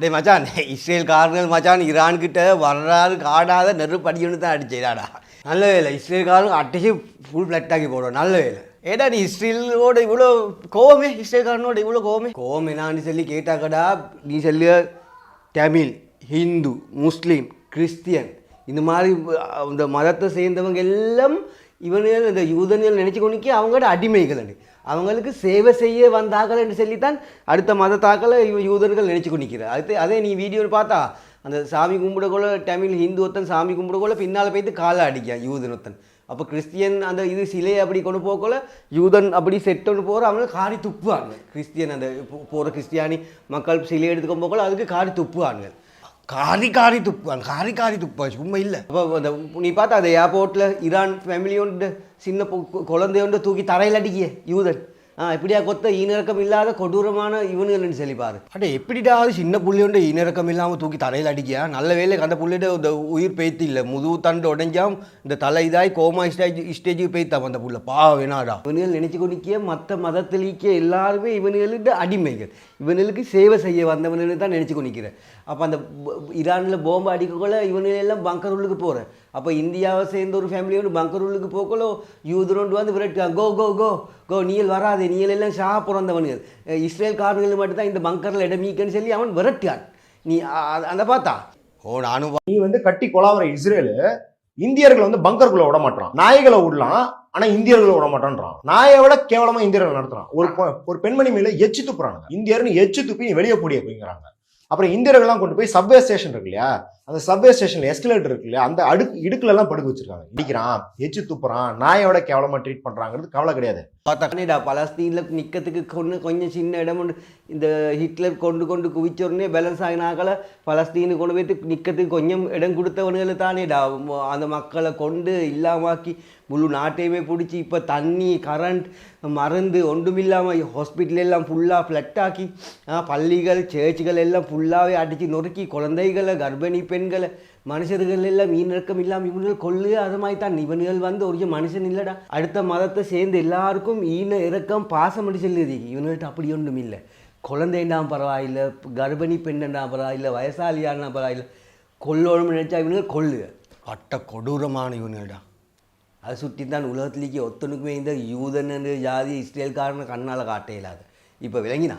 டேய் மச்சான் இஸ்ரேல் இஸ்ரேல்காரர்கள் மச்சான் ஈரான் கிட்ட வரலாறு காடாத நெருப்பு அடிக்கணும் தான் அடிச்சேடாடா நல்ல வேலை இஸ்ரேல்காரங்க அடிச்சு ஃபுல் ஃப்ளட்டாக்கி போடுவோம் நல்ல வேலை. ஏடா நீ இஸ்ரேலோட இவ்வளோ கோவமே இஸ்ரேல்காரனோட இவ்வளோ கோவமே? கோவம் என்னான்னு சொல்லி கேட்டாக்கடா நீ சொல்லிய தமிழ் ஹிந்து முஸ்லீம் கிறிஸ்டியன் இந்த மாதிரி இந்த மதத்தை சேர்ந்தவங்க எல்லாம் இவனுகள் இந்த யூதனியல் நினச்சி கொண்டு அவங்களோட அடிமைகள் அவங்களுக்கு சேவை செய்ய வந்தார்கள் என்று சொல்லித்தான் அடுத்த மதத்தாக்களை யூதர்கள் நினச்சி கொண்டிருக்கிறார் அடுத்து அதே நீ வீடியோவில் பார்த்தா அந்த சாமி கும்பிடக்குள்ள தமிழ் ஹிந்து ஒருத்தன் சாமி கும்பிடக்குள்ள பின்னால் போய்த்து காலை அடிக்கான் யூதன் ஒருத்தன். அப்போ கிறிஸ்டியன் அந்த இது சிலையை அப்படி கொண்டு போகக்குள்ள யூதன் அப்படி செட் போகிற அவங்க காரி துப்புவாங்க. கிறிஸ்டியன் அந்த போகிற கிறிஸ்டியானி மக்கள் சிலை எடுத்துக்கொண்டு போகக்குள்ள அதுக்கு காரி துப்புவாங்க. காரி காரி துப்புவான் காரி காரி துப்பா சும்மா இல்லை. அப்போ அந்த நீ பார்த்தா அந்த ஏர்போர்ட்டில் ஈரான் ஃபேமிலியோண்டு சின்ன குழந்தையோண்டு தூக்கி தரையில் அடிக்கிய யூதன். இப்படியா கொத்த ஈனிறக்கம் இல்லாத கொடூரமான இவனுங்கள்னு சொல்லி பாரு அடே எப்படிடா சின்ன புள்ளையோண்டு ஈனிறக்கம் இல்லாமல் தூக்கி தரையில் அடிக்கியா? நல்ல வேலை அந்த புள்ளையோட இந்த உயிர் பெய்த்து இல்லை. முதுகு தண்டு உடைஞ்சாம் இந்த தலை இதாய் கோமா ஸ்டேஜ் ஸ்டேஜுக்கு பெய்த்தாம் அந்த புள்ள. பா வேணாடா. இவனுகள் நினைச்சு கொண்டிக்க மற்ற மதத்திலேக்க எல்லாருமே இவனுகளுக்கு அடிமைகள். இவனுக்கு சேவை செய்ய வந்தவனுன்னு தான் நினச்சி கொண்டிக்கிறேன் அப்போ அந்த ஈரானில் போம்பு அடிக்கக்குள்ள இவனுகள் எல்லாம் பங்கர் உள்ளுக்கு போகிறேன் அப்போ இந்தியாவை சேர்ந்த ஒரு ஃபேமிலியோடு பங்கர் உள்ளுக்கு போக்கலோ யூதரோண்டு வந்து விரட்டுவாங்க. கோ கோ கோ கோ நீயல் வராதே நீயல் எல்லாம் ஷா பிறந்தவனுங்க இஸ்ரேல் காரர்கள் மட்டும்தான் இந்த பங்கரில் இடமீக்கன்னு சொல்லி அவன் விரட்டியான் நீ அ- அ- அந்த பார்த்தா? ஓ நானும் நீ வந்து கட்டி கொலாவுற இஸ்ரேலு இந்தியர்களை வந்து பங்கருக்குள்ள விட மாட்டான் நாய்களை விடலாம் ஆனா இந்தியர்களை விட மாட்டான்றான். நாயை விட கேவலமா இந்தியர்கள் நடத்துறான். ஒரு ஒரு பெண்மணி மேல எச்சு துப்புறாங்க இந்தியர்னு எச்சு துப்பி நீ வெளியே போடி அப்படிங்கிறாங்க அப்புறம் இந்தியர்கள்லாம் கொண்டு போய் சப்வே ஸ்டேஷன் இருக்கு இல்லையா? அந்த சப்வே ஸ்டேஷன்ல எஸ்கலேட்டர் இருக்கு இல்லையா அந்த அடுக்கு இடுக்குல எல்லாம் படுக்க வச்சிருக்காங்க. இடிக்கிறான் எச்சு துப்புறான் நாயோட கேவலமா ட்ரீட் பண்றாங்கிறது கவலை கிடையாது. பார்த்தா பலஸ்தீன்ல நிற்கிறதுக்கு கொண்டு கொஞ்சம் சின்ன இடம் உண்டு. இந்த ஹிட்லர் கொண்டு கொண்டு குவிச்ச உடனே பேலன்ஸ் ஆகினாக்கள பலஸ்தீனு கொண்டு போயிட்டு நிற்கிறதுக்கு கொஞ்சம் இடம் கொடுத்தவனுகளை தானேடா அந்த மக்களை கொண்டு இல்லாமாக்கி முழு நாட்டையுமே பிடிச்சி இப்போ தண்ணி கரண்ட் மருந்து ஒன்றுமில்லாமல் ஹாஸ்பிட்டல் எல்லாம் ஃபுல்லாக ஃப்ளட்டாக்கி பள்ளிகள் சேர்ச்சுகள் எல்லாம் ஃபுல்லாகவே அடித்து நொறுக்கி குழந்தைகளை கர்ப்பிணி பெண்களை மனுஷர்கள் எல்லாம் ஈனிறக்கம் இல்லாமல் இவனுகள் கொள்ளு அது மாதிரி தான். இவனுகள் வந்து ஒரு மனுஷன் இல்லைடா. அடுத்த மதத்தை சேர்ந்து எல்லாருக்கும் ஈன இறக்கம் பாசம் அடி சொல்லுது இவனுகிட்ட அப்படி ஒன்றும் இல்லை. குழந்தைண்டா பரவாயில்லை கர்ப்பிணி பெண்ணண்டா பரவாயில்லை வயசாலியானா பரவாயில்லை. கொல்லணும் நினைச்சா இவனுங்க கொள்ளு அட்ட கொடூரமான இவனுடா அதை சுற்றி தான் உலகத்திலேயே ஒத்தனுக்குமே இந்த யூதன் ஜாதி இஸ்ரேல்காரனை கண்ணால் காட்ட இயலாது. இப்போ விளங்கினா?